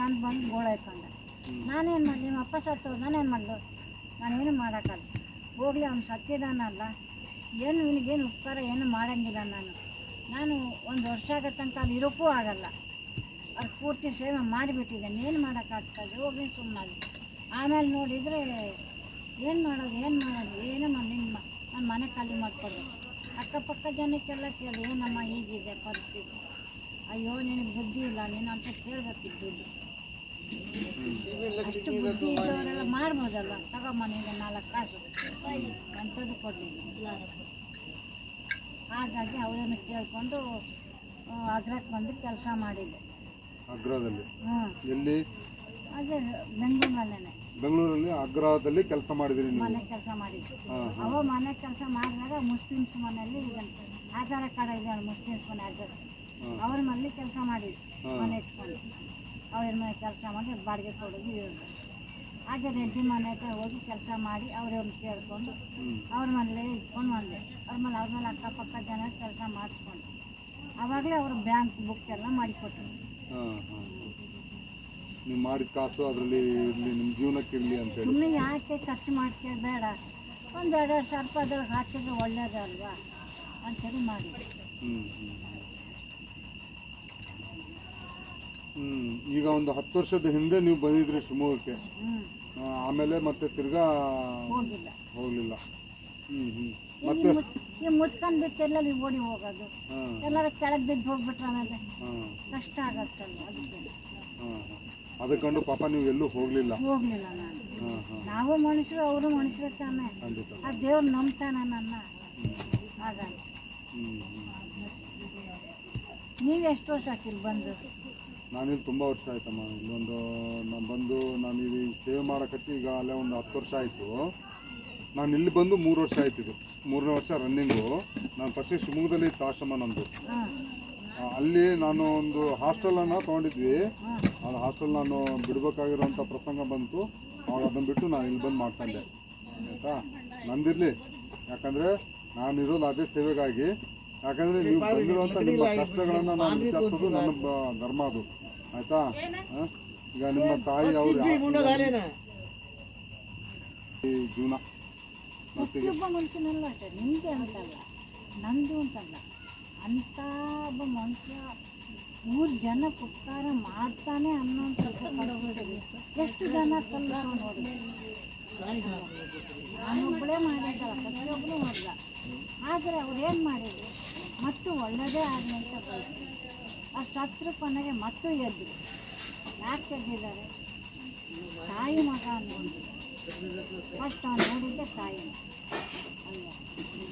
ನಾನು ಬಂದು ಗೋಳಾಯ್ಕೊಂಡೆ ನಾನೇನು ಮಾಡಿ ನಿಮ್ಮ ಅಪ್ಪ ಸತ್ತು ನಾನೇನು ಮಾಡಲು? ನಾನೇನು ಮಾಡೋಕ್ಕಲ್ಲ ಹೋಗಲಿ, ಅವ್ನು ಸತ್ತಿದಾನಲ್ಲ. ಏನು ಇವನಿಗೇನು ಉಪಕಾರ, ಏನು ಮಾಡೋಂಗಿಲ್ಲ ನಾನು. ನಾನು ಒಂದು ವರ್ಷ ಆಗತ್ತಂತ ಅದು ಇರೋಕ್ಕೂ ಆಗಲ್ಲ. ಅದು ಪೂರ್ತಿ ಸೇವೆ ಮಾಡಿಬಿಟ್ಟಿದ್ದೇನೆ ಏನು ಮಾಡೋಕ್ಕಾಗ್ತದೆ ಹೋಗಿ ಸುಮ್ಮನೆ ಆಮೇಲೆ ನೋಡಿದರೆ, ಏನು ಮಾಡೋದು ಏನು ಮಾಡೋದು ಏನೋ ಮಾಡಿ ನಿಮ್ಮ, ನಾನು ಮನೆ ಖಾಲಿ ಮಾಡ್ಕೊಳ್ಳೋದು ಅಕ್ಕಪಕ್ಕ ಜನಕ್ಕೆಲ್ಲ ಕೇಳಿ, ಏನಮ್ಮ ಹೀಗಿದೆ ಪರಿಸ್ಥಿತಿ? ಅಯ್ಯೋ ನಿನಗೆ ಬುದ್ಧಿ ಇಲ್ಲ ನೀನು ಅಂತ ಕೇಳಬೇಕಿದ್ದು ಅಷ್ಟು ಬುದ್ಧಿ ಇದ್ದವರೆಲ್ಲ ಮಾಡ್ಬೋದಲ್ಲ? ತಗೊಂಬ ನೀನು ನಾಲ್ಕು ಕಾಸು. ಅಂಥದ್ದು ಕೊಡಲಿಲ್ಲ ಹಾಗಾಗಿ ಅವರನ್ನು ಕೇಳಿಕೊಂಡು ಅಗ್ರಕ್ಕೆ ಬಂದು ಕೆಲಸ ಮಾಡಿದ್ದೆ ಅಗ್ರದಲ್ಲಿ? ಎಲ್ಲಿ? ಅದೇ ಬೆಂಗಳೂರಿನಲ್ಲೇ ಬೆಂಗಳೂರಲ್ಲಿ ಆಗ್ರಾದಲ್ಲಿ ಕೆಲಸ ಮಾಡಿದ್ರಿ ಮನೆ ಕೆಲಸ ಮಾಡಿದ್ವಿ ಅವ ಮನೆ ಕೆಲಸ ಮಾಡಿದಾಗ ಮುಸ್ಲಿಮ್ಸ್ ಮನೆಯಲ್ಲಿ ಇದನ್ನು ಆಧಾರ ಕಾರ್ಡ್ ಇದೆ ಮುಸ್ಲಿಮ್ಸ್ ಮನೆ ಅಡ್ರೆಸ್ ಅವ್ರ ಮನೇಲಿ ಕೆಲಸ ಮಾಡಿ ಮನೆ ಇಟ್ಕೊಂಡು ಅವ್ರ ಮನೆ ಕೆಲಸ ಮಾಡಿ ಬಾಡಿಗೆ ಕೊಡೋದು ಇರೋದು ಹಾಗೆ ರೆಡ್ಡಿ ಮನೆ ಹತ್ರ ಹೋಗಿ ಕೆಲಸ ಮಾಡಿ ಅವ್ರವ್ರನ್ನ ಕೇಳ್ಕೊಂಡು ಅವ್ರ ಮನೇಲೇ ಇಟ್ಕೊಂಡು ಬಂದೆ. ಅವ್ರ ಮೇಲೆ ಅವ್ರ ಮೇಲೆ ಅಕ್ಕಪಕ್ಕ ಜನ ಕೆಲಸ ಮಾಡಿಸ್ಕೊಂಡು. ಅವಾಗಲೇ ಅವರು ಬ್ಯಾಂಕ್ ಬುಕ್ ಎಲ್ಲ ಮಾಡಿಕೊಟ್ರು. ನೀವು ಮಾಡಿದ ಕಾಸು ಅದರಲ್ಲಿ ಇರಲಿ ನಿಮ್ಮ ಜೀವನಕ್ಕೆ ಇರಲಿ ಅಂತೇಳಿ ಸುಮ್ಮನೆ ಯಾಕೆ ಖರ್ಚು ಮಾಡ್ತೀವಿ ಬೇಡ. ಒಂದು ಎರಡು ಸಾವಿರ ರೂಪಾಯಿ ಹಾಕಿದ್ರೆ ಒಳ್ಳೇದಲ್ವಾ ಅಂತೇಳಿ ಮಾಡಿ ಹ್ಞೂ ಹ್ಞೂ ಹ್ಞೂ ಈಗ ಒಂದು ಹತ್ತು ವರ್ಷದ ಹಿಂದೆ ನೀವು ಬಂದಿದ್ರಿ ಶಿವಮೊಗ್ಗಕ್ಕೆ. ಆಮೇಲೆ ಮತ್ತೆ ತಿರ್ಗಾ ಹೋಗಿಲ್ಲ. ಹೋಗಲಿಲ್ಲ. ಹ್ಞೂ ಹ್ಞೂ ಮತ್ತೆ ಈ ಮುಚ್ಕೊಂಡು ಬಿಟ್ಟು ಎಲ್ಲರೂ ಓಡಿ ಹೋಗೋದು. ಎಲ್ಲರೂ ಕೆಳಗೆ ಬಿದ್ದು ಹೋಗ್ಬಿಟ್ರೆ ಆಮೇಲೆ ಕಷ್ಟ ಆಗತ್ತಲ್ಲ ಅದಕ್ಕೆ. ಹಾಂ ಹಾಂ. ಅದಕ್ಕಂಡು ಪಾಪ ನೀವು ಎಲ್ಲೂ ಹೋಗಲಿಲ್ಲ. ಹೋಗ್ಲಿಲ್ಲ ನಾನು. ನಾವು ಮನುಷ್ಯರು ಅವರು ಮನುಷ್ಯರ ತಾನೆ. ಆ ದೇವ್ರು ನಂಬ್ತಾನ ನನ್ನ. ಹಾಗಾಗಿ. ನೀವು ಎಷ್ಟು ವರ್ಷ ಆಕಿಲ್ ಬಂದು? ನಾನಿಲ್ಲಿ ತುಂಬ ವರ್ಷ ಆಯ್ತಮ್ಮ. ಇಲ್ಲೊಂದು ನಾನು ಬಂದು ನಾನು ಇಲ್ಲಿ ಸೇವೆ ಮಾಡೋಕತ್ತಿ ಈಗ ಅಲ್ಲೇ ಒಂದು ಹತ್ತು ವರ್ಷ ಆಯಿತು. ನಾನು ಇಲ್ಲಿ ಬಂದು ಮೂರು ವರ್ಷ ಆಯ್ತು ಇದು. ಮೂರನೇ ವರ್ಷ ರನ್ನಿಂಗು ನಾನು ಫಸ್ಟ್ ಶಿವಮೊಗ್ಗದಲ್ಲಿ ಇತ್ತು ಆಶ್ರಮ ನಂದು. ಅಲ್ಲಿ ನಾನು ಒಂದು ಹಾಸ್ಟೆಲನ್ನು ತೊಗೊಂಡಿದ್ವಿ. ಅದು ಹಾಸ್ಟೆಲ್ ನಾನು ಬಿಡಬೇಕಾಗಿರೋಂಥ ಪ್ರಸಂಗ ಬಂತು. ಅವಾಗ ಅದನ್ನು ಬಿಟ್ಟು ನಾನು ಇಲ್ಲಿ ಬಂದು ಮಾಡ್ಕೊಂಡೆ ಆಯಿತಾ? ನಂದಿರಲಿ. ಯಾಕಂದರೆ ನಾನಿರೋದು ಅದೇ ಸೇವೆಗಾಗಿ. ಯಾಕಂದರೆ ನೀವು ಬಂದಿರುವಂಥ ನಿಮ್ಮ ಕಷ್ಟಗಳನ್ನು ನಾನು ವಿಚಾರಿಸೋದು ನನ್ನ ಧರ್ಮ ಅದು. ಆಯಿತಾ? ಈಗ ನಿಮ್ಮ ತಾಯಿ ಅವರು ಜೀವನ ಪ್ರತಿಯೊಬ್ಬ ಮನುಷ್ಯನಲ್ಲ ಅಷ್ಟೇ ನಿಮಗೆ ಅಂತಲ್ಲ ನಂದು ಅಂತಲ್ಲ. ಅಂತ ಒಬ್ಬ ಮನುಷ್ಯ ಮೂರು ಜನ ಉಪಕಾರ ಮಾಡ್ತಾನೆ ಅನ್ನೋಂಥ ಕಳ್ಬಿಟ್ಟಿದೆ ಎಷ್ಟು ಜನ ತಂದ ನೋಡಿ ನಾನೊಬ್ಬಳೇ ಮಾಡಿದ್ದಲ್ಲ ಪ್ರತಿಯೊಬ್ಬರು ಮಾಡಲ್ಲ ಆದರೆ ಅವ್ರು ಏನು ಮಾಡಿದ್ರು? ಮತ್ತು ಒಳ್ಳೇದೇ ಆಗಲಿ ಅಂತ ಬಯಸ್ತಾರೆ ಆ ಶತ್ರುಪನಿಗೆ ಮತ್ತು ಎದ್ದು ಯಾಕೆ ಎದ್ದಿದ್ದಾರೆ ತಾಯಿ ಮಗ ನೋಡಿ ಫಸ್ಟ್ ಅವ್ನು ನೋಡಿದ್ದೆ ತಾಯಿ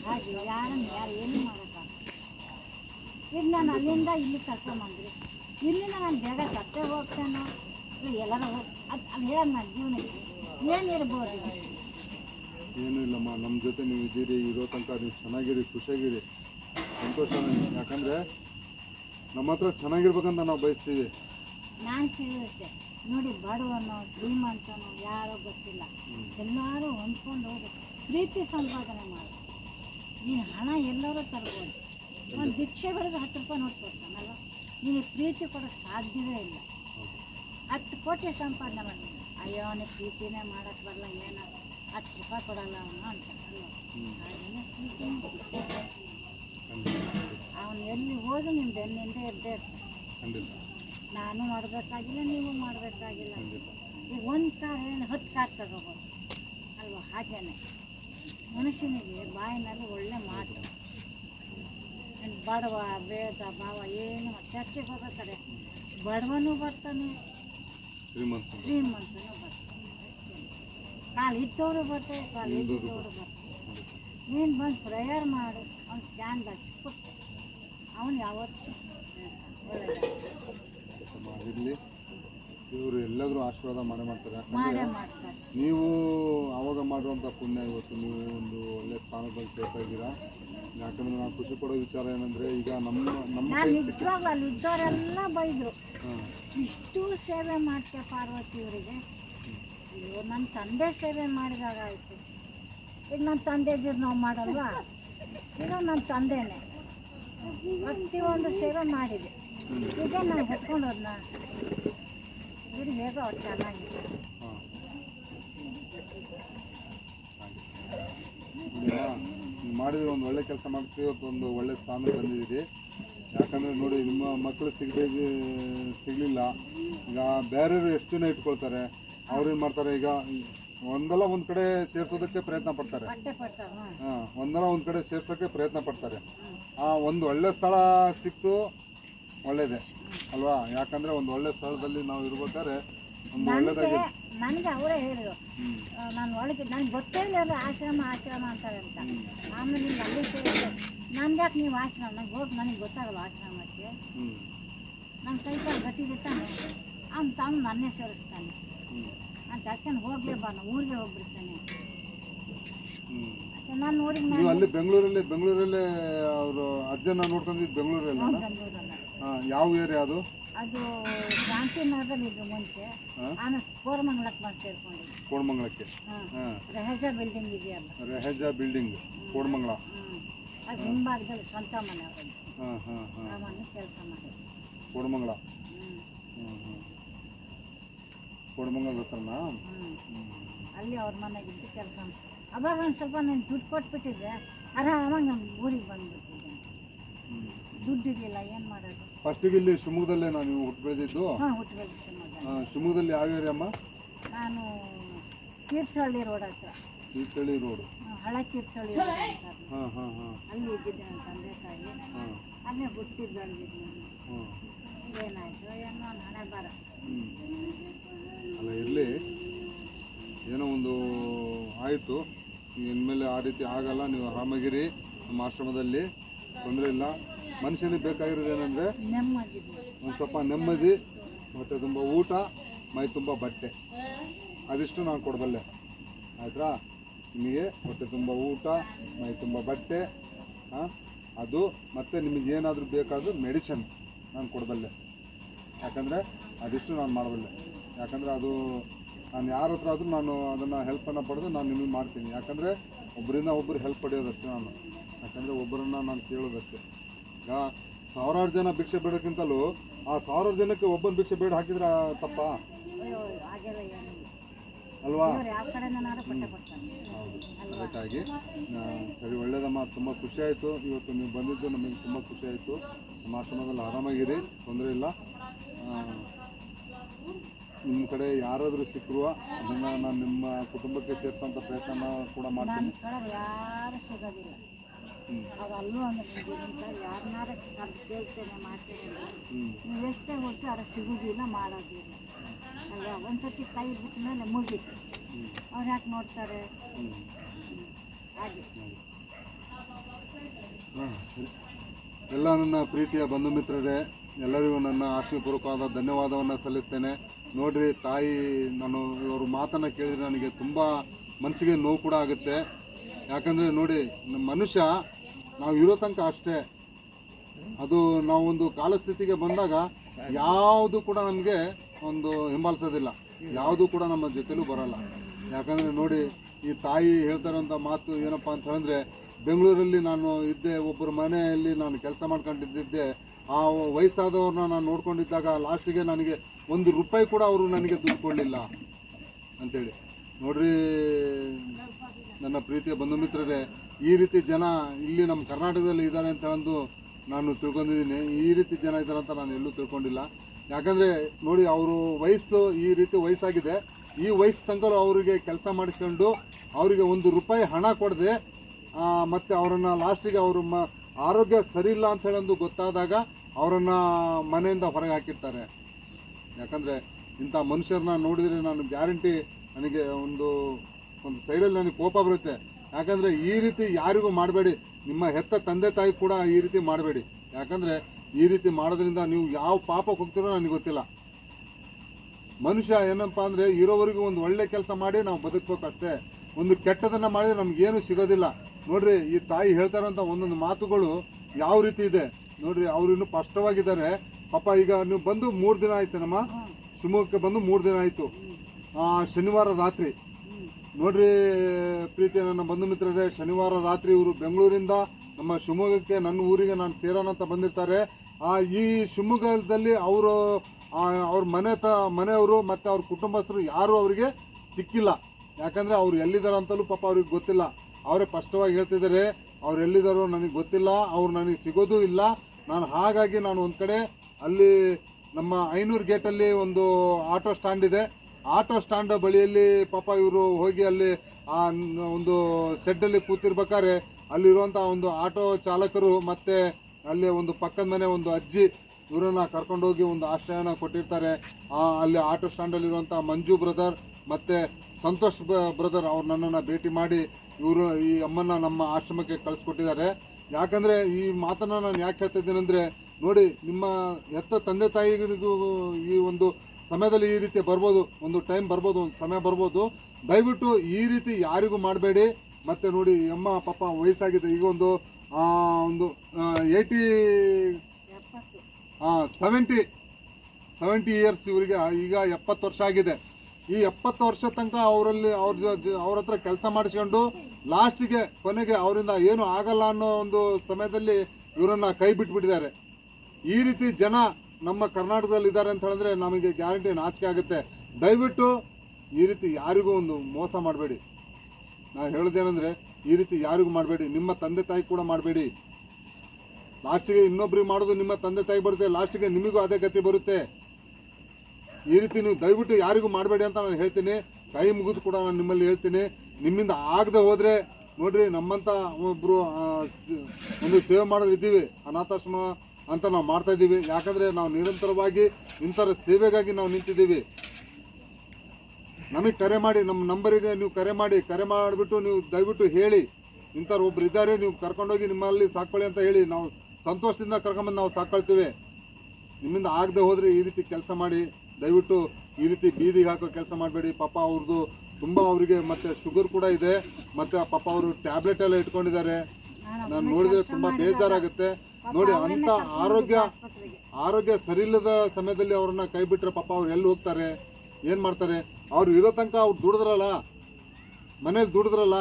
ಹಾಗೆ ಯಾರನ್ನು ಯಾರು ಏನು ಮಾಡೋಕ್ಕಾಗಲ್ಲ. ಈಗ ನಾನು ಅಲ್ಲಿಂದ ಇಲ್ಲಿ ಕರ್ಕೊಂಬಂದ್ರಿ ಇಲ್ಲಿಂದ ನಾನು ಬೇಗ ಸತ್ತೆ ಹೋಗ್ತೇನೋ? ಇಲ್ಲ, ಎಲ್ಲರೂ ಅದು ಅದು ಹೇಳೋದು ನನ್ನ ಜೀವನಕ್ಕೆ. ಏನಿರ್ಬೋದು ಏನೂ ಇಲ್ಲಮ್ಮ ನಮ್ಮ ಜೊತೆ ನೀವು ಇದ್ದೀರಿ, ಇರೋ ತನಕ ನೀವು ಚೆನ್ನಾಗಿರಿ, ಖುಷಿಯಾಗಿರಿ. ಸಂತೋಷ, ಯಾಕಂದ್ರೆ ನಮ್ಮ ಹತ್ರ ಚೆನ್ನಾಗಿರ್ಬೇಕಂತ ನಾವು ಬಯಸ್ತೀವಿ. ನಾನು ಕೇಳಿರುತ್ತೆ ನೋಡಿ ಬಡವನು ಶ್ರೀಮಂತನು ಯಾರೋ ಗೊತ್ತಿಲ್ಲ. ಎಲ್ಲರೂ ಹೊಂದ್ಕೊಂಡು ಹೋಗಿ. ಪ್ರೀತಿ ಸಂಪಾದನೆ ಮಾಡು. ನೀನು ಹಣ ಎಲ್ಲರೂ ತರ್ಬೋದು. ಒಂದು ಭಿಕ್ಷೆ ಬೆಳೆದು ಹತ್ತು ರೂಪಾಯಿ ನೋಟ್ ಕೊಡ್ತಾನಲ್ಲ ನೀನು ಪ್ರೀತಿ ಕೊಡೋಕ್ಕೆ ಸಾಧ್ಯವೇ ಇಲ್ಲ. ಹತ್ತು ಕೋಟಿ ಸಂಪಾದನೆ ಮಾಡ್ತೀನಿ ಅಯ್ಯೋ ಅವನಿಗೆ ಪ್ರೀತಿನೇ ಮಾಡೋಕ್ಕೆ ಬರಲ್ಲ ಏನೋ. ಹತ್ತು ರೂಪಾಯಿ ಕೊಡಲ್ಲ ಅವನು ಅಂತ. ಅಲ್ವಾ ಅವನು ಎಲ್ಲಿ ಹೋದ್ರು ನಿಮ್ಮ ಬೆನ್ನಿಂದ ಎದ್ದೇ ನಾನು ಮಾಡಬೇಕಾಗಿಲ್ಲ ನೀವು ಮಾಡಬೇಕಾಗಿಲ್ಲ. ಈಗ ಒಂದು ಕಾರ್ ಏನು ಹತ್ತು ಕಾರ್ ತಗೋಬೋದು. ಅಲ್ವಾ? ಹಾಗೇನೆ. ಮನುಷ್ಯನಿಗೆ ಬಾಯಿನಲ್ಲಿ ಒಳ್ಳೆ ಮಾತು. ಬಡವ ಬೇದ ಭಾವ ಏನು ಚರ್ಚೆಗೆ ಹೋಗೋ ಕಡೆ ಬಡವನೂ ಬರ್ತಾನೆ ಶ್ರೀಮಂತ ಶ್ರೀಮಂತನೂ ಬರ್ತಾನೆ. ಕಾಲು ಇದ್ದವರು ಬರ್ತಾರೆ ಕಾಲು ಇದ್ದವರು ಬರ್ತಾರೆ. ನೀನು ಬಂದು ಪ್ರೇಯರ್ ಮಾಡು. ಅವ್ನು ಸ್ಕ್ಯಾನ್ ಕೊಟ್ಟು ಅವನು ಯಾವತ್ತು? ಇರಲಿ. ಇವರು ಎಲ್ಲಾದರೂ ಆಶೀರ್ವಾದ ಮಾಡೇ ಮಾಡ್ತಾರೆ. ಯಾಕಂದ್ರೆ ಮಾಡೇ ಮಾಡ್ತಾರೆ. ನೀವು ಆವಾಗ ಮಾಡುವಂಥ ಪುಣ್ಯ ಇವತ್ತು ನೀವು ಒಂದು ಒಳ್ಳೆ ಸ್ಥಾನದಲ್ಲಿ ಸೇರ್ತಾ ಇದ್ದೀರಾ. ಯಾಕಂದ್ರೆ ನಾವು ಖುಷಿ ಪಡೋ ವಿಚಾರ ಏನಂದ್ರೆ ಈಗ ನಮ್ಮ ನಮ್ಮ ನಾನು ಕೈ ನಿಜವಾಗ್ಲೂ ಅಲ್ಲಿ ಇದ್ದವರೆಲ್ಲ ಬೈದರು. ಹಾಂ. ಇಷ್ಟು ಸೇವೆ ಮಾಡ್ತೀಯ ಪಾರ್ವತಿ ಇವರಿಗೆ ಅಯ್ಯೋ ನನ್ನ ತಂದೆ ಸೇವೆ ಮಾಡಿದಾಗ ಆಯಿತು. ಈಗ ನನ್ನ ತಂದೆ ಇದ್ದಿದ್ದು ನಾವು ಮಾಡಲ್ವಾ? ಈಗ ನನ್ನ ತಂದೆನೇ. ಪ್ರತಿಯೊಂದು ಸೇವೆ ಮಾಡಿದೆ. ಈಗ ನಾನು ಹೆತ್ಕೊಂಡು ಹೋದ್ನ. ಹೇಗೋ ಅವ್ರು ಚೆನ್ನಾಗಿದೆ. ಮಾಡಿದ್ರೆ ಒಂದು ಒಳ್ಳೆ ಕೆಲಸ ಮಾಡ್ತೀವಿ ಒಂದು ಒಳ್ಳೆ ಸ್ಥಾನ ಬಂದಿದ್ದೀರಿ ಯಾಕಂದರೆ ನೋಡಿ ನಿಮ್ಮ ಮಕ್ಕಳು ಸಿಗದೆ ಸಿಗಲಿಲ್ಲ. ಈಗ ಬೇರೆಯವರು ಎಷ್ಟು ಜನ ಇಟ್ಕೊಳ್ತಾರೆ? ಅವ್ರೇನು ಮಾಡ್ತಾರೆ ಈಗ? ಒಂದಲ್ಲ ಒಂದು ಕಡೆ ಸೇರಿಸೋದಕ್ಕೆ ಪ್ರಯತ್ನ ಪಡ್ತಾರೆ. ಹಾಂ ಒಂದಲ್ಲ ಒಂದು ಕಡೆ ಸೇರ್ಸೋಕ್ಕೆ ಪ್ರಯತ್ನ ಪಡ್ತಾರೆ. ಒಂದು ಒಳ್ಳೆ ಸ್ಥಳ ಸಿಕ್ತು ಒಳ್ಳೇದೆ ಅಲ್ವಾ? ಯಾಕಂದ್ರೆ ಒಂದು ಒಳ್ಳೆ ಸ್ಥಳದಲ್ಲಿ ನಾವು ಇರ್ಬೇಕಾದ್ರೆ ಒಂದು ಒಳ್ಳೆದಾಗಿ ನನಗೆ ಅವರೇ ಹೇಳಿದ್ರು. ನಾನು ಒಳಗೆ ನನಗೆ ಗೊತ್ತೇ ಇಲ್ಲ ಆಶ್ರಮ ಆಶ್ರಮ ಅಂತಾರೆ ಅಂತ. ಆಮೇಲೆ ನಿಮ್ಗೆ ಅಲ್ಲಿ ಸೇರಿದೆ ಯಾಕೆ ನೀವು ಆಶ್ರಮ? ನಂಗೆ ಹೋಗಿ ನನಗೆ ಗೊತ್ತಾಗಲ್ಲ ಆಶ್ರಮಕ್ಕೆ. ನನ್ನ ಕೈ ಕಾಲು ಗಟ್ಟಿಗಿರ್ತಾನೆ ಅವ್ನು ತಾನು ನನ್ನೇ ಸೇರಿಸ್ತಾನೆ. ನಾನು ತಕ್ಷಣ ಹೋಗ್ಲೇ ಬಾ ನಾನು ಊರಿಗೆ ಹೋಗ್ಬಿಡ್ತಾನೆ. ನಾನು ನೋಡಿ ನೀವು ಅಲ್ಲಿ ಬೆಂಗಳೂರಲ್ಲಿ ಬೆಂಗಳೂರಲ್ಲೇ ಅವರು ಅಜ್ಜನ ನೋಡ್ಕೊಂಡಿದ್ದು ಬೆಂಗಳೂರಲ್ಲಿ ಬೆಂಗಳೂರಲ್ಲ. ಹಾಂ ಯಾವ ಏರಿಯಾ ಅದು? ಅದು ಕ್ರಾಂತಿನಗರದಲ್ಲಿ ಇದ್ದು ಮುಂಚೆ. ಆಮೇಲೆ ಕೋರಮಂಗಲಕ್ಕೆ ಬಂದು ಸೇರ್ಕೊಂಡಿದ್ದೆ ಕೋಡಮಂಗಲಕ್ಕೆ ಹಾಂ ಹಾಂ. ಬಿಲ್ಡಿಂಗ್ ಇದೆಯಲ್ಲ. ರೆಹಜಾ ಬಿಲ್ಡಿಂಗ್ ಕೋಡಮಂಗಲ ಅದು ಹಿಂಭಾಗದಲ್ಲಿ ಸ್ವಂತ ಮನೆ ಅವ್ರದ್ದು ಹಾಂ ಹಾಂ ಹಾಂ. ಆ ಮನೆ ಕೆಲಸ ಮಾಡಿ. ಕೋಡಮಂಗಲ ಹ್ಞೂ ಹ್ಞೂ ಕೋಡಮಂಗಲದ ಹತ್ರನಾ ಹ್ಞೂ ಅಲ್ಲಿ ಅವ್ರ ಮನೆಗಿದ್ದು ಕೆಲಸ ಅವಾಗ ಒಂದು ಸ್ವಲ್ಪ ನಾನು ದುಡ್ಡು ಕೊಟ್ಬಿಟ್ಟಿದ್ದೆ ಆರಾಮಾಗಿ ನಾನು ಊರಿಗೆ ಬಂದ್ಬಿಟ್ಟಿದ್ದೆ ದುಡ್ಡು ಇರಲಿಲ್ಲ ಏನು ಮಾಡೋದು? ಫಸ್ಟಿಗೆ ಇಲ್ಲಿ ಶಿವಮೊಗ್ಗದಲ್ಲೇ ನಾನು ನೀವು ಹುಟ್ಟು ಬೆಳೆದಿದ್ದು? ಹಾಂ ಹುಟ್ಟಬೇಕಿತ್ತು ಮಗ ಆ, ಶಿವಮೊಗ್ಗದಲ್ಲಿ ಯಾವ ಏರಿಯಾ ಅಮ್ಮ? ನಾನು ತೀರ್ಥಹಳ್ಳಿ ರೋಡ್ ಹತ್ರ. ತೀರ್ಥಹಳ್ಳಿ ರೋಡು. ಹಳೆ ತೀರ್ಥಹಳ್ಳಿ ರೋಡ್ ಹಾಂ ಹಾಂ ಹಾಂ. ಅಲ್ಲಿ ಇದ್ದಿದ್ದೆ ನನ್ನ ತಂದೆ ತಾಯಿ. ಹಾಂ. ಅಲ್ಲೇ ಹುಟ್ಟಿದ್ದು ಬೆಳೆದಿದ್ದು ನಾನು ಹಾಂ. ಏನಾಯಿತು ಏನೋ ನಾನು ಹಣೆ ಬರ. ಹ್ಞೂ ಅಲ್ಲ ಇರಲಿ. ಏನೋ ಒಂದು ಆಯಿತು. ಇನ್ಮೇಲೆ ಆ ರೀತಿ ಆಗಲ್ಲ, ನೀವು ಆರಾಮಾಗಿರಿ, ನಮ್ಮ ಆಶ್ರಮದಲ್ಲಿ ತೊಂದರೆ ಇಲ್ಲ. ಮನುಷ್ಯನಿಗೆ ಬೇಕಾಗಿರೋದು ಏನಂದರೆ ಒಂದು ಸ್ವಲ್ಪ ನೆಮ್ಮದಿ ಹೊಟ್ಟೆ ತುಂಬ ಊಟ, ಮೈ ತುಂಬ ಬಟ್ಟೆ. ಅದಿಷ್ಟು ನಾನು ಕೊಡಬಲ್ಲೆ. ಆಯ್ತಾ ನಿಮಗೆ ಹೊಟ್ಟೆ ತುಂಬ ಊಟ, ಮೈ ತುಂಬ ಬಟ್ಟೆ ಹಾಂ ಅದು, ಮತ್ತು ನಿಮಗೆ ಏನಾದರೂ ಬೇಕಾದರೂ ಮೆಡಿಸನ್ ನಾನು ಕೊಡಬಲ್ಲೆ. ಯಾಕಂದರೆ ಅದಿಷ್ಟು ನಾನು ಮಾಡಬಲ್ಲೆ. ಯಾಕಂದರೆ ಅದು ನಾನು ಯಾರ ಹತ್ರ ಆದರೂ ನಾನು ಅದನ್ನು ಹೆಲ್ಪನ್ನು ಪಡೆದು ನಾನು ನಿಮಗೆ ಮಾಡ್ತೀನಿ. ಯಾಕಂದರೆ ಒಬ್ಬರಿಂದ ಒಬ್ಬರು ಹೆಲ್ಪ್ ಪಡೆಯೋದಷ್ಟೇ ನಾನು. ಯಾಕಂದರೆ ಒಬ್ಬರನ್ನು ನಾನು ಕೇಳೋದಷ್ಟೇ. ಈಗ ಸಾವಿರಾರು ಜನ ಭಿಕ್ಷೆ ಬೇಡೋಕ್ಕಿಂತಲೂ ಆ ಸಾವಿರಾರು ಜನಕ್ಕೆ ಒಬ್ಬನ ಭಿಕ್ಷೆ ಬೇಡ ಹಾಕಿದ್ರೆ ತಪ್ಪ? ಅಲ್ವಾ? ಹೌದು. ಆ, ಸರಿ ಒಳ್ಳೇದಮ್ಮ ತುಂಬ ಖುಷಿ ಆಯಿತು. ಇವತ್ತು ನೀವು ಬಂದಿದ್ದು ನಮಗೆ ತುಂಬ ಖುಷಿ ಆಯಿತು. ನಮ್ಮ ಆಶ್ರಮದಲ್ಲಿ ಆರಾಮಾಗಿರಿ ತೊಂದರೆ ಇಲ್ಲ. ನಿಮ್ಮ ಕಡೆ ಯಾರಾದರೂ ಸಿಕ್ಕರು ಅದನ್ನು ನಾನು ನಿಮ್ಮ ಕುಟುಂಬಕ್ಕೆ ಸೇರಿಸೋಂಥ ಪ್ರಯತ್ನ ಕೂಡ ಮಾಡ್ತೀನಿ. ನನ್ನ ಕಡೆ ಯಾರು ಸಿಗೋದಿಲ್ಲ. ಅವ್ರು ಅಲ್ಲೂ ಅಂದ್ರೆ ಯಾರನ್ನಾರ ಕರೆದು ಕೇಳ್ತೇನೆ ಮಾಡ್ತೇನೆ ನೀವು ಎಷ್ಟೇ ಹೋಗ್ತೀವಿ ಅವ್ರು ಸಿಗೋದಿಲ್ಲ ಮಾಡೋದಿಲ್ಲ. ಅಲ್ವಾ? ಒಂದು ಸತಿ ಕೈ ಬಿಟ್ಟ ಮೇಲೆ ಮುಗೀತು. ಅವ್ರು ಯಾಕೆ ನೋಡ್ತಾರೆ. ಹಾಗೆ. ಹಾಂ ಸರಿ. ಎಲ್ಲ ನನ್ನ ಪ್ರೀತಿಯ ಬಂಧು ಮಿತ್ರರೇ ಎಲ್ಲರಿಗೂ ನನ್ನ ಆತ್ಮೀಯಪೂರ್ವಕವಾದ ಧನ್ಯವಾದವನ್ನು ಸಲ್ಲಿಸ್ತೇನೆ. ನೋಡ್ರಿ, ತಾಯಿ, ನಾನು ಇವರು ಮಾತನ್ನು ಕೇಳಿದರೆ ನನಗೆ ತುಂಬ ಮನಸ್ಸಿಗೆ ನೋವು ಕೂಡ ಆಗುತ್ತೆ. ಯಾಕಂದರೆ ನೋಡಿ, ನಮ್ಮ ಮನುಷ್ಯ ನಾವು ಇರೋ ತನಕ ಅಷ್ಟೇ. ಅದು ನಾವು ಒಂದು ಕಾಲಸ್ಥಿತಿಗೆ ಬಂದಾಗ ಯಾವುದು ಕೂಡ ನಮಗೆ ಒಂದು ಹಿಂಬಾಲಿಸೋದಿಲ್ಲ. ಯಾವುದು ಕೂಡ ನಮ್ಮ ಜೊತೆಲೂ ಬರಲ್ಲ. ಯಾಕಂದರೆ ನೋಡಿ, ಈ ತಾಯಿ ಹೇಳ್ತಾರಂಥ ಮಾತು ಏನಪ್ಪ ಅಂತ ಹೇಳಿದ್ರೆ, ಬೆಂಗಳೂರಲ್ಲಿ ನಾನು ಇದ್ದೆ ಒಬ್ಬರ ಮನೆಯಲ್ಲಿ ನಾನು ಕೆಲಸ ಮಾಡ್ಕೊಂಡಿದ್ದೆ ಆ ವಯಸ್ಸಾದವ್ರನ್ನ ನಾನು ನೋಡ್ಕೊಂಡಿದ್ದಾಗ ಲಾಸ್ಟಿಗೆ ನನಗೆ ಒಂದು ರೂಪಾಯಿ ಕೂಡ ಅವರು ನನಗೆ ದುಡ್ಡು ಕೊಡಲಿಲ್ಲ ಅಂತೇಳಿ. ನೋಡ್ರಿ, ನನ್ನ ಪ್ರೀತಿಯ ಬಂಧು ಮಿತ್ರರೇ, ಈ ರೀತಿ ಜನ ಇಲ್ಲಿ ನಮ್ಮ ಕರ್ನಾಟಕದಲ್ಲಿ ಇದ್ದಾರೆ ಅಂತ ಅಂದು ನಾನು ತಿಳ್ಕೊಂಡಿದ್ದೀನಿ. ಈ ರೀತಿ ಜನ ಇದ್ದಾರೆ ಅಂತ ನಾನು ಎಲ್ಲೂ ತಿಳ್ಕೊಂಡಿಲ್ಲ. ಯಾಕಂದರೆ ನೋಡಿ, ಅವರು ವಯಸ್ಸು ಈ ರೀತಿ ವಯಸ್ಸಾಗಿದೆ. ಈ ವಯಸ್ಸು ತನಕ ಅವರಿಗೆ ಕೆಲಸ ಮಾಡಿಸ್ಕೊಂಡು ಅವರಿಗೆ ಒಂದು ರೂಪಾಯಿ ಹಣ ಕೊಡದೆ ಮತ್ತು ಅವರನ್ನು ಲಾಸ್ಟಿಗೆ ಅವರು ಮ ಆರೋಗ್ಯ ಸರಿಯಿಲ್ಲ ಅಂತ ಹೇಳೋದು ಗೊತ್ತಾದಾಗ ಅವರನ್ನು ಮನೆಯಿಂದ ಹೊರಗೆ ಹಾಕಿರ್ತಾರೆ. ಯಾಕಂದರೆ ಇಂಥ ಮನುಷ್ಯರನ್ನ ನೋಡಿದರೆ ನಾನು ಗ್ಯಾರಂಟಿ ನನಗೆ ಒಂದು ಒಂದು ಸೈಡಲ್ಲಿ ನನಗೆ ಕೋಪ ಬರುತ್ತೆ. ಯಾಕಂದರೆ ಈ ರೀತಿ ಯಾರಿಗೂ ಮಾಡಬೇಡಿ. ನಿಮ್ಮ ಹೆತ್ತ ತಂದೆ ತಾಯಿ ಕೂಡ ಈ ರೀತಿ ಮಾಡಬೇಡಿ. ಯಾಕಂದರೆ ಈ ರೀತಿ ಮಾಡೋದ್ರಿಂದ ನೀವು ಯಾವ ಪಾಪಕ್ಕೆ ಹೋಗ್ತೀರೋ ನನಗೆ ಗೊತ್ತಿಲ್ಲ. ಮನುಷ್ಯ ಏನಪ್ಪ ಅಂದರೆ ಇರೋವರೆಗೂ ಒಂದು ಒಳ್ಳೆ ಕೆಲಸ ಮಾಡಿ ನಾವು ಬದುಕಬೇಕು ಅಷ್ಟೇ. ಒಂದು ಕೆಟ್ಟದನ್ನು ಮಾಡಿದ್ರೆ ನಮಗೇನು ಸಿಗೋದಿಲ್ಲ. ನೋಡ್ರಿ ಈ ತಾಯಿ ಹೇಳ್ತಾರಂತ ಒಂದೊಂದು ಮಾತುಗಳು ಯಾವ ರೀತಿ ಇದೆ? ನೋಡ್ರಿ ಅವ್ರು ಇನ್ನು ಸ್ಪಷ್ಟವಾಗಿದ್ದಾರೆ. ಪಾಪ ಈಗ ನೀವು ಬಂದು ಮೂರು ದಿನ ಆಯ್ತೇನಮ್ಮ ಶಿವಮೊಗ್ಗಕ್ಕೆ ಬಂದು ಮೂರು ದಿನ ಆಯಿತು. ಶನಿವಾರ ರಾತ್ರಿ. ನೋಡ್ರಿ ಪ್ರೀತಿ ನನ್ನ ಬಂಧು ಮಿತ್ರರೇ ಶನಿವಾರ ರಾತ್ರಿ ಇವರು ಬೆಂಗಳೂರಿಂದ ನಮ್ಮ ಶಿವಮೊಗ್ಗಕ್ಕೆ ನನ್ನ ಊರಿಗೆ ನಾನು ಸೇರೋಣ ಅಂತ ಬಂದಿರ್ತಾರೆ. ಆ ಈ ಶಿವಮೊಗ್ಗದಲ್ಲಿ ಅವರು ಅವ್ರ ಮನೆ ತ ಮನೆಯವರು ಮತ್ತು ಅವ್ರ ಕುಟುಂಬಸ್ಥರು ಯಾರೂ ಅವರಿಗೆ ಸಿಕ್ಕಿಲ್ಲ. ಯಾಕಂದರೆ ಅವ್ರು ಎಲ್ಲಿದ್ದಾರೆ ಅಂತಲೂ ಪಾಪ ಅವ್ರಿಗೆ ಗೊತ್ತಿಲ್ಲ. ಅವರೇ ಸ್ಪಷ್ಟವಾಗಿ ಹೇಳ್ತಿದ್ದಾರೆ, ಅವ್ರು ಎಲ್ಲಿದ್ದಾರೋ ನನಗೆ ಗೊತ್ತಿಲ್ಲ, ಅವ್ರು ನನಗೆ ಸಿಗೋದೂ ಇಲ್ಲ. ನಾನು ಹಾಗಾಗಿ ನಾನು ಒಂದು ಕಡೆ ಅಲ್ಲಿ ನಮ್ಮ ಐನೂರು ಗೇಟಲ್ಲಿ ಒಂದು ಆಟೋ ಸ್ಟ್ಯಾಂಡ್ ಇದೆ. ಆಟೋ ಸ್ಟ್ಯಾಂಡ್ ಬಳಿಯಲ್ಲಿ ಪಾಪ ಇವರು ಹೋಗಿ ಅಲ್ಲಿ ಆ ಒಂದು ಶೆಡ್ಡಲ್ಲಿ ಕೂತಿರ್ಬೇಕಾದ್ರೆ ಅಲ್ಲಿರುವಂಥ ಒಂದು ಆಟೋ ಚಾಲಕರು ಮತ್ತು ಅಲ್ಲಿ ಒಂದು ಪಕ್ಕದ ಮನೆ ಒಂದು ಅಜ್ಜಿ ಇವರನ್ನ ಕರ್ಕೊಂಡೋಗಿ ಒಂದು ಆಶ್ರಯನ ಕೊಟ್ಟಿರ್ತಾರೆ. ಅಲ್ಲಿ ಆಟೋ ಸ್ಟ್ಯಾಂಡಲ್ಲಿರುವಂಥ ಮಂಜು ಬ್ರದರ್ ಮತ್ತು ಸಂತೋಷ್ ಬ್ರದರ್ ಅವ್ರು ನನ್ನನ್ನು ಭೇಟಿ ಮಾಡಿ ಇವರು ಈ ಅಮ್ಮನ ನಮ್ಮ ಆಶ್ರಮಕ್ಕೆ ಕಳಿಸ್ಕೊಟ್ಟಿದ್ದಾರೆ. ಯಾಕಂದರೆ ಈ ಮಾತನ್ನು ನಾನು ಯಾಕೆ ಹೇಳ್ತಾ ನೋಡಿ, ನಿಮ್ಮ ಹೆತ್ತ ತಂದೆ ತಾಯಿಗಳಿಗೂ ಈ ಒಂದು ಸಮಯದಲ್ಲಿ ಈ ರೀತಿ ಬರ್ಬೋದು, ಒಂದು ಟೈಮ್ ಬರ್ಬೋದು, ಒಂದು ಸಮಯ ಬರ್ಬೋದು. ದಯವಿಟ್ಟು ಈ ರೀತಿ ಯಾರಿಗೂ ಮಾಡಬೇಡಿ. ಮತ್ತು ನೋಡಿ ಅಮ್ಮ ಪಾಪ ವಯಸ್ಸಾಗಿದೆ. ಈಗ ಒಂದು ಒಂದು ಏಯ್ಟಿ ಸೆವೆಂಟಿ ಸೆವೆಂಟಿ ಇಯರ್ಸ್ ಇವರಿಗೆ, ಈಗ ಎಪ್ಪತ್ತು ವರ್ಷ ಆಗಿದೆ. ಈ ಎಪ್ಪತ್ತು ವರ್ಷ ತನಕ ಅವರಲ್ಲಿ ಅವ್ರ ಅವ್ರ ಹತ್ರ ಕೆಲಸ ಮಾಡಿಸ್ಕೊಂಡು ಲಾಸ್ಟಿಗೆ ಕೊನೆಗೆ ಅವರಿಂದ ಏನು ಆಗಲ್ಲ ಅನ್ನೋ ಒಂದು ಸಮಯದಲ್ಲಿ ಇವರನ್ನ ಕೈ ಬಿಟ್ಬಿಟ್ಟಿದ್ದಾರೆ. ಈ ರೀತಿ ಜನ ನಮ್ಮ ಕರ್ನಾಟಕದಲ್ಲಿ ಇದ್ದಾರೆ ಅಂತ ಹೇಳಿದ್ರೆ ನಮಗೆ ಗ್ಯಾರಂಟಿ ನಾಚಿಕೆ ಆಗುತ್ತೆ. ದಯವಿಟ್ಟು ಈ ರೀತಿ ಯಾರಿಗೂ ಒಂದು ಮೋಸ ಮಾಡಬೇಡಿ. ನಾನು ಹೇಳೋದೇನೆಂದರೆ ಈ ರೀತಿ ಯಾರಿಗೂ ಮಾಡಬೇಡಿ. ನಿಮ್ಮ ತಂದೆ ತಾಯಿ ಕೂಡ ಮಾಡಬೇಡಿ. ಲಾಸ್ಟಿಗೆ ಇನ್ನೊಬ್ರಿಗೆ ಮಾಡೋದು ನಿಮ್ಮ ತಂದೆ ತಾಯಿ ಬರುತ್ತೆ. ಲಾಸ್ಟಿಗೆ ನಿಮಗೂ ಅದೇ ಗತಿ ಬರುತ್ತೆ. ಈ ರೀತಿ ನೀವು ದಯವಿಟ್ಟು ಯಾರಿಗೂ ಮಾಡಬೇಡಿ ಅಂತ ನಾನು ಹೇಳ್ತೀನಿ. ಕೈ ಮುಗಿದು ಕೂಡ ನಾನು ನಿಮ್ಮಲ್ಲಿ ಹೇಳ್ತೀನಿ. ನಿಮ್ಮಿಂದ ಆಗದೆ ಹೋದರೆ, ನೋಡ್ರಿ ನಮ್ಮಂಥ ಒಬ್ಬರು ಒಂದು ಸೇವೆ ಮಾಡೋರು ಇದ್ದೀವಿ. ಅನಾಥಾಶ್ರಮ ಅಂತ ನಾವು ಮಾಡ್ತಾ ಇದ್ದೀವಿ. ಯಾಕಂದರೆ ನಾವು ನಿರಂತರವಾಗಿ ಇಂಥರ ಸೇವೆಗಾಗಿ ನಾವು ನಿಂತಿದ್ದೀವಿ. ನಮಗೆ ಕರೆ ಮಾಡಿ, ನಮ್ಮ ನಂಬರಿಗೆ ನೀವು ಕರೆ ಮಾಡಿ, ಕರೆ ಮಾಡಿಬಿಟ್ಟು ನೀವು ದಯವಿಟ್ಟು ಹೇಳಿ. ಇಂಥವ್ರು ಒಬ್ರು ಇದ್ದಾರೆ, ನೀವು ಕರ್ಕೊಂಡೋಗಿ ನಿಮ್ಮಲ್ಲಿ ಸಾಕೊಳ್ಳಿ ಅಂತ ಹೇಳಿ ನಾವು ಸಂತೋಷದಿಂದ ಕರ್ಕೊಂಬಂದು ನಾವು ಸಾಕೊಳ್ತೀವಿ ನಿಮ್ಮಿಂದ ಆಗದೆ ಹೋದರೆ ಈ ರೀತಿ ಕೆಲಸ ಮಾಡಿ. ದಯವಿಟ್ಟು ಈ ರೀತಿ ಬೀದಿಗೆ ಹಾಕೋ ಕೆಲಸ ಮಾಡಬೇಡಿ. ಪಾಪ ಅವ್ರದ್ದು ತುಂಬ ಅವರಿಗೆ ಮತ್ತೆ ಶುಗರ್ ಕೂಡ ಇದೆ. ಮತ್ತೆ ಆ ಪಾಪ ಅವರು ಟ್ಯಾಬ್ಲೆಟ್ ಎಲ್ಲ ಇಟ್ಕೊಂಡಿದ್ದಾರೆ. ನಾನು ನೋಡಿದ್ರೆ ತುಂಬ ಬೇಜಾರಾಗುತ್ತೆ. ನೋಡಿ ಅಂಥ ಆರೋಗ್ಯ ಆರೋಗ್ಯ ಸರಿಯಿಲ್ಲದ ಸಮಯದಲ್ಲಿ ಅವ್ರನ್ನ ಕೈ ಬಿಟ್ಟರೆ ಪಾಪ ಅವ್ರು ಎಲ್ಲಿ ಹೋಗ್ತಾರೆ? ಏನು ಮಾಡ್ತಾರೆ? ಅವ್ರು ಇರೋ ತನಕ ಅವ್ರು ದುಡಿದ್ರಲ್ಲ? ಮನೇಲಿ ದುಡಿದ್ರಲ್ಲ?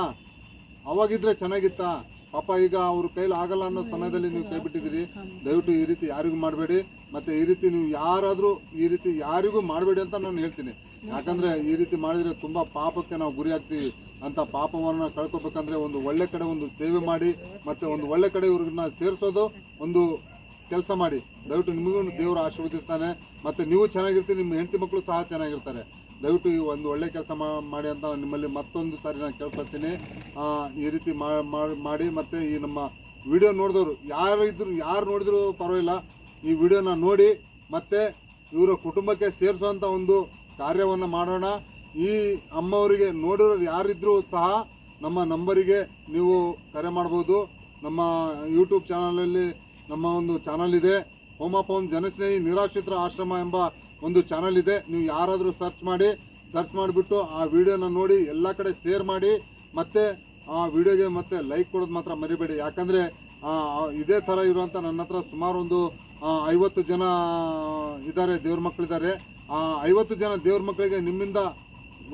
ಅವಾಗಿದ್ರೆ ಚೆನ್ನಾಗಿತ್ತಾ? ಪಾಪ ಈಗ ಅವ್ರ ಕೈಲಿ ಆಗಲ್ಲ ಅನ್ನೋ ಸಮಯದಲ್ಲಿ ನೀವು ಕೈ ಬಿಟ್ಟಿದ್ದೀರಿ. ದಯವಿಟ್ಟು ಈ ರೀತಿ ಯಾರಿಗೂ ಮಾಡಬೇಡಿ. ಮತ್ತೆ ಈ ರೀತಿ ನೀವು ಯಾರಾದರೂ ಈ ರೀತಿ ಯಾರಿಗೂ ಮಾಡಬೇಡಿ ಅಂತ ನಾನು ಹೇಳ್ತೀನಿ. ಯಾಕಂದ್ರೆ ಈ ರೀತಿ ಮಾಡಿದ್ರೆ ತುಂಬಾ ಪಾಪಕ್ಕೆ ನಾವು ಗುರಿ ಆಗ್ತೀವಿ. ಅಂತ ಪಾಪವನ್ನು ಕಳ್ಕೊಬೇಕಂದ್ರೆ ಒಂದು ಒಳ್ಳೆ ಕಡೆ ಒಂದು ಸೇವೆ ಮಾಡಿ, ಮತ್ತೆ ಒಂದು ಒಳ್ಳೆ ಕಡೆ ಇವ್ರನ್ನ ಸೇರಿಸೋದು ಒಂದು ಕೆಲಸ ಮಾಡಿ. ದಯವಿಟ್ಟು ನಿಮಗೂ ದೇವರು ಆಶೀರ್ವದಿಸ್ತಾನೆ. ಮತ್ತು ನೀವು ಚೆನ್ನಾಗಿರ್ತೀರಿ, ನಿಮ್ಮ ಹೆಂಡತಿ ಮಕ್ಕಳು ಸಹ ಚೆನ್ನಾಗಿರ್ತಾರೆ. ದಯವಿಟ್ಟು ಈ ಒಂದು ಒಳ್ಳೆ ಕೆಲಸ ಮಾಡಿ ಅಂತ ನಿಮ್ಮಲ್ಲಿ ಮತ್ತೊಂದು ಸಾರಿ ನಾನು ಕೇಳ್ಕೊಳ್ತೀನಿ. ಈ ರೀತಿ ಮಾಡಿ ಮತ್ತು ಈ ನಮ್ಮ ವಿಡಿಯೋ ನೋಡಿದವರು ಯಾರು ಇದ್ರು ಯಾರು ನೋಡಿದ್ರು ಪರವಾಗಿಲ್ಲ. ಈ ವಿಡಿಯೋನ ನೋಡಿ ಮತ್ತು ಇವರ ಕುಟುಂಬಕ್ಕೆ ಸೇರಿಸುವಂಥ ಒಂದು ಕಾರ್ಯವನ್ನು ಮಾಡೋಣ. ಈ ಅಮ್ಮವರಿಗೆ ನೋಡಿರೋರು ಯಾರಿದ್ರೂ ಸಹ ನಮ್ಮ ನಂಬರಿಗೆ ನೀವು ಕರೆ ಮಾಡ್ಬೋದು. ನಮ್ಮ ಯೂಟ್ಯೂಬ್ ಚಾನಲಲ್ಲಿ ನಮ್ಮ ಒಂದು ಚಾನಲ್ ಇದೆ. ಹೋಮಾಪೋಮ್ ಜನಸ್ನೇಹಿ ನಿರಾಶ್ರಿತರ ಆಶ್ರಮ ಎಂಬ ಒಂದು ಚಾನಲ್ ಇದೆ. ನೀವು ಯಾರಾದರೂ ಸರ್ಚ್ ಮಾಡಿ, ಸರ್ಚ್ ಮಾಡಿಬಿಟ್ಟು ಆ ವಿಡಿಯೋನ ನೋಡಿ ಎಲ್ಲ ಕಡೆ ಶೇರ್ ಮಾಡಿ. ಮತ್ತು ಆ ವಿಡಿಯೋಗೆ ಮತ್ತೆ ಲೈಕ್ ಕೊಡೋದು ಮಾತ್ರ ಮರಿಬೇಡಿ. ಯಾಕಂದರೆ ಇದೇ ಥರ ಇರುವಂಥ ನನ್ನ ಹತ್ರ ಸುಮಾರು ಒಂದು ಐವತ್ತು ಜನ ಇದ್ದಾರೆ, ದೇವ್ರ ಮಕ್ಕಳಿದ್ದಾರೆ ಆ ಐವತ್ತು ಜನ ದೇವ್ರ ಮಕ್ಕಳಿಗೆ ನಿಮ್ಮಿಂದ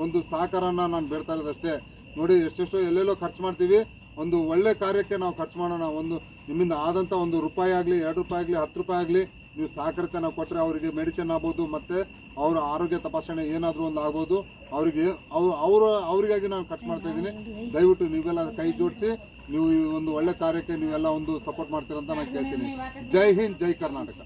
ಒಂದು ಸಹಕಾರನ ನಾನು ಬೇಡ್ತಾ ಇರೋದಷ್ಟೇ ನೋಡಿ, ಎಷ್ಟೆಷ್ಟೋ ಎಲ್ಲೆಲ್ಲೋ ಖರ್ಚು ಮಾಡ್ತೀವಿ. ಒಂದು ಒಳ್ಳೆ ಕಾರ್ಯಕ್ಕೆ ನಾವು ಖರ್ಚು ಮಾಡೋಣ. ಒಂದು ನಿಮ್ಮಿಂದ ಆದಂಥ ಒಂದು ರೂಪಾಯಿ ಆಗಲಿ, ಎರಡು ರೂಪಾಯಿ ಆಗಲಿ, ಹತ್ತು ರೂಪಾಯಿ ಆಗಲಿ, ನೀವು ಸಹಕಾರತೆ ನಾವು ಕೊಟ್ಟರೆ ಅವರಿಗೆ ಮೆಡಿಸಿನ್ ಆಗ್ಬೋದು, ಮತ್ತು ಅವರ ಆರೋಗ್ಯ ತಪಾಸಣೆ ಏನಾದರೂ ಒಂದು ಆಗ್ಬೋದು. ಅವರಿಗೆ, ಅವರು, ಅವರ, ಅವರಿಗಾಗಿ ನಾನು ಖರ್ಚು ಮಾಡ್ತಾ ಇದ್ದೀನಿ. ದಯವಿಟ್ಟು ನೀವೆಲ್ಲ ಕೈ ಜೋಡಿಸಿ. ನೀವು ಒಂದು ಒಳ್ಳೆ ಕಾರ್ಯಕ್ಕೆ ನೀವೆಲ್ಲ ಒಂದು ಸಪೋರ್ಟ್ ಮಾಡ್ತೀರಂತ ನಾನು ಕೇಳ್ತೀನಿ. ಜೈ ಹಿಂದ್ ಜೈ ಕರ್ನಾಟಕ.